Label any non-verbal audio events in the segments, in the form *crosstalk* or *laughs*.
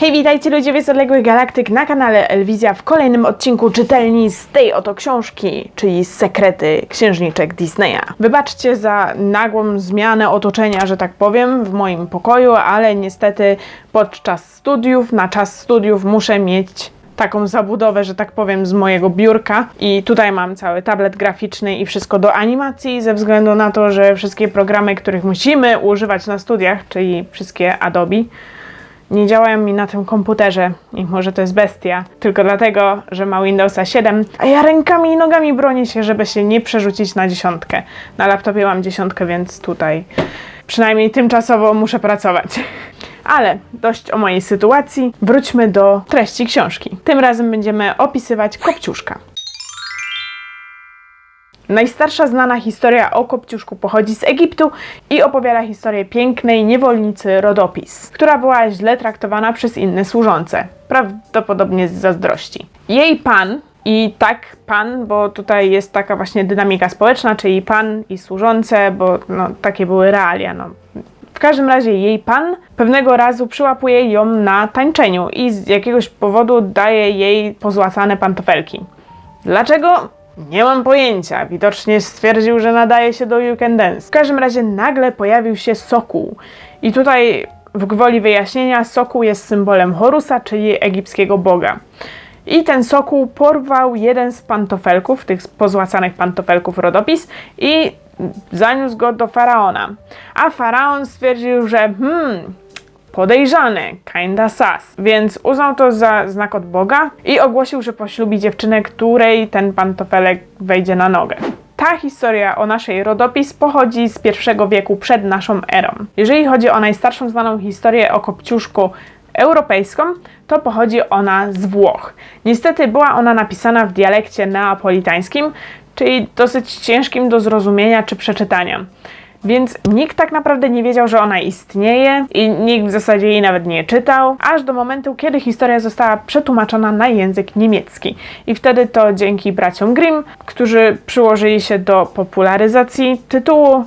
Hej, witajcie ludzie z odległych galaktyk na kanale Elwizja w kolejnym odcinku czytelni z tej oto książki, czyli Sekrety księżniczek Disneya. Wybaczcie za nagłą zmianę otoczenia, że tak powiem, w moim pokoju, ale niestety podczas studiów, na czas studiów muszę mieć taką zabudowę, że tak powiem, z mojego biurka. I tutaj mam cały tablet graficzny i wszystko do animacji, ze względu na to, że wszystkie programy, których musimy używać na studiach, czyli wszystkie Adobe, nie działają mi na tym komputerze, mimo że to jest bestia, tylko dlatego, że ma Windowsa 7, a ja rękami i nogami bronię się, żeby się nie przerzucić na dziesiątkę. Na laptopie mam dziesiątkę, więc tutaj przynajmniej tymczasowo muszę pracować. *laughs* Ale dość o mojej sytuacji, wróćmy do treści książki. Tym razem będziemy opisywać Kopciuszka. Najstarsza znana historia o Kopciuszku pochodzi z Egiptu i opowiada historię pięknej niewolnicy Rodopis, która była źle traktowana przez inne służące, prawdopodobnie z zazdrości. Jej pan, i tak pan, bo tutaj jest taka właśnie dynamika społeczna, czyli pan i służące, bo no, takie były realia. No. W każdym razie jej pan pewnego razu przyłapuje ją na tańczeniu i z jakiegoś powodu daje jej pozłacane pantofelki. Dlaczego? Nie mam pojęcia. Widocznie stwierdził, że nadaje się do You Can Dance. W każdym razie nagle pojawił się Sokół. I tutaj w gwoli wyjaśnienia Sokół jest symbolem Horusa, czyli egipskiego boga. I ten sokół porwał jeden z pantofelków, tych pozłacanych pantofelków rodopis i zaniósł go do faraona. A faraon stwierdził, że hmm, podejrzany, kinda sas, więc uznał to za znak od Boga i ogłosił, że poślubi dziewczynę, której ten pantofelek wejdzie na nogę. Ta historia o naszej rodopis pochodzi z pierwszego wieku przed naszą erą. Jeżeli chodzi o najstarszą znaną historię o Kopciuszku europejską, to pochodzi ona z Włoch. Niestety była ona napisana w dialekcie neapolitańskim, czyli dosyć ciężkim do zrozumienia czy przeczytania. Więc nikt tak naprawdę nie wiedział, że ona istnieje i nikt w zasadzie jej nawet nie czytał, aż do momentu, kiedy historia została przetłumaczona na język niemiecki. I wtedy to dzięki braciom Grimm, którzy przyłożyli się do popularyzacji tytułu,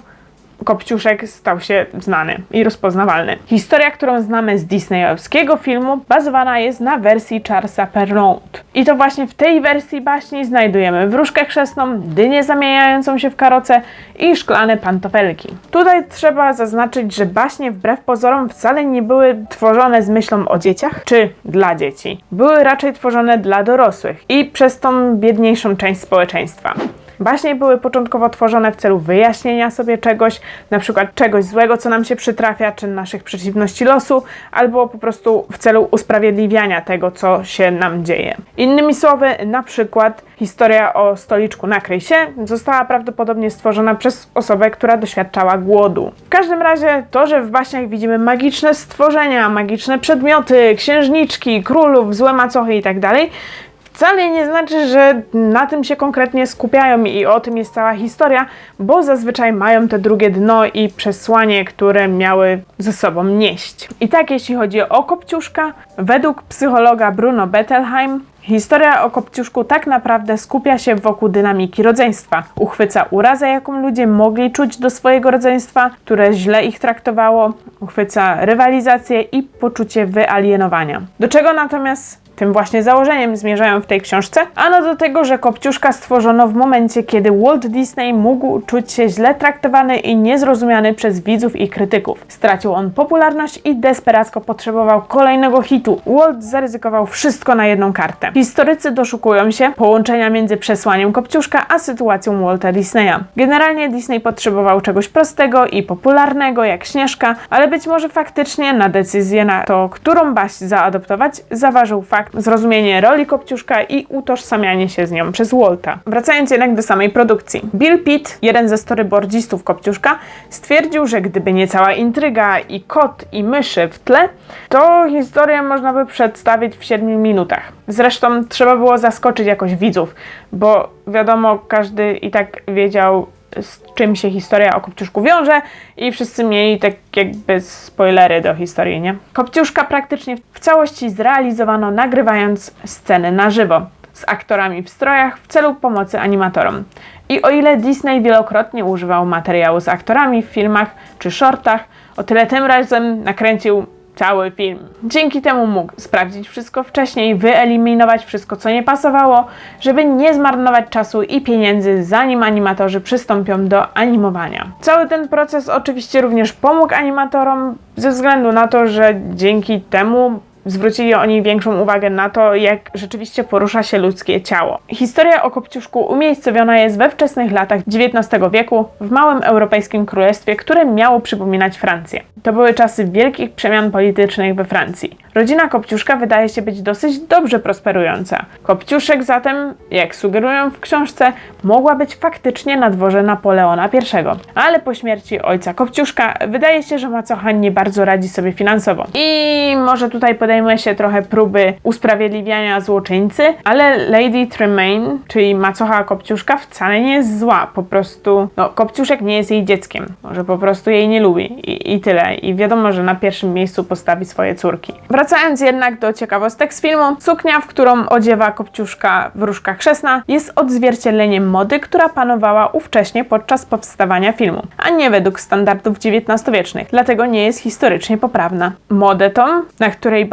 Kopciuszek stał się znany i rozpoznawalny. Historia, którą znamy z disneyowskiego filmu, bazowana jest na wersji Charlesa Perrault. I to właśnie w tej wersji baśni znajdujemy wróżkę chrzestną, dynię zamieniającą się w karoce i szklane pantofelki. Tutaj trzeba zaznaczyć, że baśnie wbrew pozorom wcale nie były tworzone z myślą o dzieciach czy dla dzieci. Były raczej tworzone dla dorosłych i przez tą biedniejszą część społeczeństwa. Baśnie były początkowo tworzone w celu wyjaśnienia sobie czegoś, na przykład czegoś złego, co nam się przytrafia, czy naszych przeciwności losu, albo po prostu w celu usprawiedliwiania tego, co się nam dzieje. Innymi słowy, na przykład historia o stoliczku Nakryj się została prawdopodobnie stworzona przez osobę, która doświadczała głodu. W każdym razie to, że w baśniach widzimy magiczne stworzenia, magiczne przedmioty, księżniczki, królów, złe macochy itd., tak wcale nie znaczy, że na tym się konkretnie skupiają i o tym jest cała historia, bo zazwyczaj mają te drugie dno i przesłanie, które miały ze sobą nieść. I tak jeśli chodzi o Kopciuszka, według psychologa Bruno Bettelheim, Historia o Kopciuszku tak naprawdę skupia się wokół dynamiki rodzeństwa. Uchwyca urazę, jaką ludzie mogli czuć do swojego rodzeństwa, które źle ich traktowało, uchwyca rywalizację i poczucie wyalienowania. Do czego natomiast tym właśnie założeniem zmierzają w tej książce, ano do tego, że Kopciuszka stworzono w momencie, kiedy Walt Disney mógł czuć się źle traktowany i niezrozumiany przez widzów i krytyków. Stracił on popularność i desperacko potrzebował kolejnego hitu. Walt zaryzykował wszystko na jedną kartę. Historycy doszukują się połączenia między przesłaniem Kopciuszka a sytuacją Walta Disneya. Generalnie Disney potrzebował czegoś prostego i popularnego, jak Śnieżka, ale być może faktycznie na decyzję na to, którą baść zaadoptować, zaważył fakt, fakt zrozumienie roli Kopciuszka i utożsamianie się z nią przez Walta. Wracając jednak do samej produkcji. Bill Pitt, jeden ze storyboardzistów Kopciuszka, stwierdził, że gdyby nie cała intryga i kot i myszy w tle, to historię można by przedstawić w 7 minutach. Zresztą trzeba było zaskoczyć jakoś widzów, bo wiadomo, każdy i tak wiedział, z czym się historia o Kopciuszku wiąże i wszyscy mieli tak jakby spoilery do historii, nie? Kopciuszka praktycznie w całości zrealizowano nagrywając sceny na żywo z aktorami w strojach w celu pomocy animatorom. I o ile Disney wielokrotnie używał materiału z aktorami w filmach czy shortach, o tyle tym razem nakręcił cały film. Dzięki temu mógł sprawdzić wszystko wcześniej, wyeliminować wszystko, co nie pasowało, żeby nie zmarnować czasu i pieniędzy, zanim animatorzy przystąpią do animowania. Cały ten proces oczywiście również pomógł animatorom, ze względu na to, że dzięki temu zwrócili oni większą uwagę na to, jak rzeczywiście porusza się ludzkie ciało. Historia o Kopciuszku umiejscowiona jest we wczesnych latach XIX wieku w małym europejskim królestwie, które miało przypominać Francję. To były czasy wielkich przemian politycznych we Francji. Rodzina Kopciuszka wydaje się być dosyć dobrze prosperująca. Kopciuszek zatem, jak sugerują w książce, mogła być faktycznie na dworze Napoleona I. Ale po śmierci ojca Kopciuszka wydaje się, że macocha nie bardzo radzi sobie finansowo. I może tutaj podejmuje się trochę próby usprawiedliwiania złoczyńcy, ale Lady Tremaine, czyli macocha Kopciuszka, wcale nie jest zła. Po prostu, no, Kopciuszek nie jest jej dzieckiem. Może po prostu jej nie lubi. I, i tyle. I wiadomo, że na pierwszym miejscu postawi swoje córki. Wracając jednak do ciekawostek z filmu, suknia, w którą odziewa Kopciuszka wróżka chrzestna, jest odzwierciedleniem mody, która panowała ówcześnie podczas powstawania filmu, a nie według standardów XIX-wiecznych, dlatego nie jest historycznie poprawna. Modę tą, na której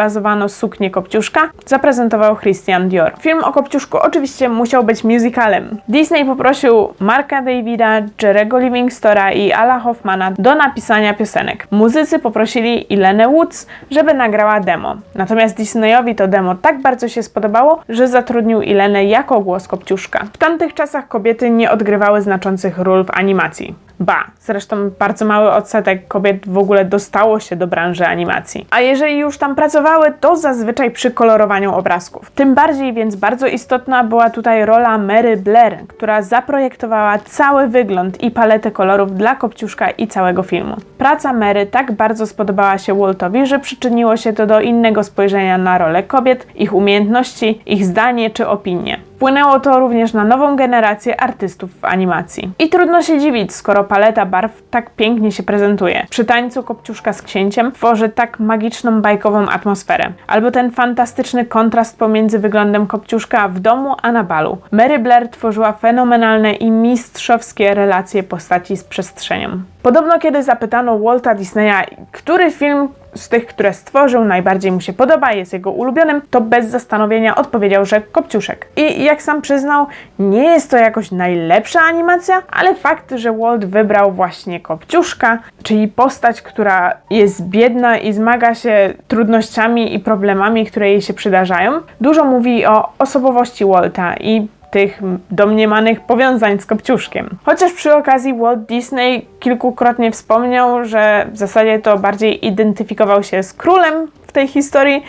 suknię Kopciuszka, zaprezentował Christian Dior. Film o Kopciuszku oczywiście musiał być musicalem. Disney poprosił Marka Davida, Jerego Livingstona i Ala Hoffmana do napisania piosenek. Muzycy poprosili Ilenę Woods, żeby nagrała demo. Natomiast Disneyowi to demo tak bardzo się spodobało, że zatrudnił Ilenę jako głos Kopciuszka. W tamtych czasach kobiety nie odgrywały znaczących ról w animacji. Ba, zresztą bardzo mały odsetek kobiet w ogóle dostało się do branży animacji. A jeżeli już tam pracowały, to zazwyczaj przy kolorowaniu obrazków. Tym bardziej więc bardzo istotna była tutaj rola Mary Blair, która zaprojektowała cały wygląd i paletę kolorów dla Kopciuszka i całego filmu. Praca Mary tak bardzo spodobała się Waltowi, że przyczyniło się to do innego spojrzenia na rolę kobiet, ich umiejętności, ich zdanie czy opinie. Wpłynęło to również na nową generację artystów w animacji. I trudno się dziwić, skoro paleta barw tak pięknie się prezentuje. Przy tańcu Kopciuszka z księciem tworzy tak magiczną, bajkową atmosferę. Albo ten fantastyczny kontrast pomiędzy wyglądem Kopciuszka w domu, a na balu. Mary Blair tworzyła fenomenalne i mistrzowskie relacje postaci z przestrzenią. Podobno kiedy zapytano Walta Disneya, który film z tych, które stworzył, najbardziej mu się podoba, jest jego ulubionym, to bez zastanowienia odpowiedział, że Kopciuszek. I jak sam przyznał, nie jest to jakoś najlepsza animacja, ale fakt, że Walt wybrał właśnie Kopciuszka, czyli postać, która jest biedna i zmaga się trudnościami i problemami, które jej się przydarzają, dużo mówi o osobowości Walta i tych domniemanych powiązań z Kopciuszkiem. Chociaż przy okazji Walt Disney kilkukrotnie wspomniał, że w zasadzie to bardziej identyfikował się z królem w tej historii,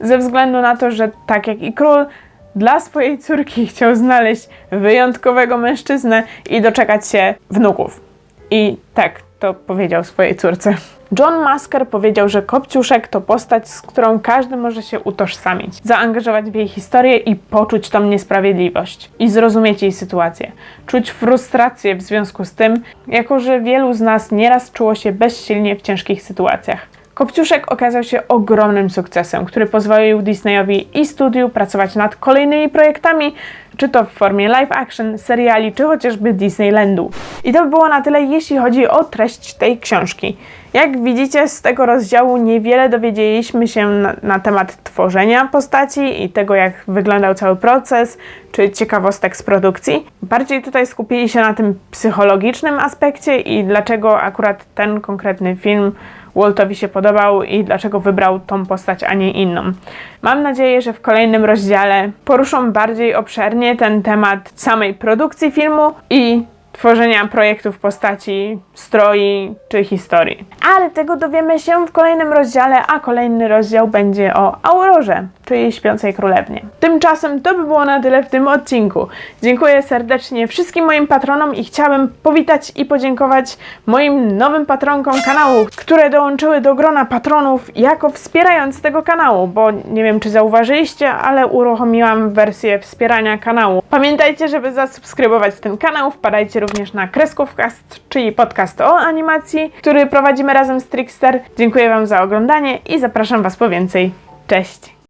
ze względu na to, że tak jak i król, dla swojej córki *laughs* chciał znaleźć wyjątkowego mężczyznę i doczekać się wnuków. I tak to powiedział swojej córce. John Masker powiedział, że Kopciuszek to postać, z którą każdy może się utożsamić, zaangażować w jej historię i poczuć tą niesprawiedliwość i zrozumieć jej sytuację. Czuć frustrację w związku z tym, jako że wielu z nas nieraz czuło się bezsilnie w ciężkich sytuacjach. Kopciuszek okazał się ogromnym sukcesem, który pozwolił Disneyowi i studiu pracować nad kolejnymi projektami, czy to w formie live action, seriali, czy chociażby Disneylandu. I to by było na tyle, jeśli chodzi o treść tej książki. Jak widzicie, z tego rozdziału niewiele dowiedzieliśmy się na, na, temat tworzenia postaci i tego, jak wyglądał cały proces, czy ciekawostek z produkcji. Bardziej tutaj skupili się na tym psychologicznym aspekcie i dlaczego akurat ten konkretny film Waltowi się podobał i dlaczego wybrał tą postać, a nie inną. Mam nadzieję, że w kolejnym rozdziale poruszą bardziej obszernie ten temat samej produkcji filmu i tworzenia projektów postaci, stroi czy historii. Ale tego dowiemy się w kolejnym rozdziale, a kolejny rozdział będzie o Aurorze, czyli śpiącej królewnie. Tymczasem to by było na tyle w tym odcinku. Dziękuję serdecznie wszystkim moim patronom i chciałabym powitać i podziękować moim nowym patronkom kanału, które dołączyły do grona patronów jako wspierając tego kanału, bo nie wiem czy zauważyliście, ale uruchomiłam wersję wspierania kanału. Pamiętajcie, żeby zasubskrybować ten kanał, wpadajcie również na Kreskówcast, czyli podcast o animacji, który prowadzimy razem z Trickster. Dziękuję Wam za oglądanie i zapraszam Was po więcej. Cześć!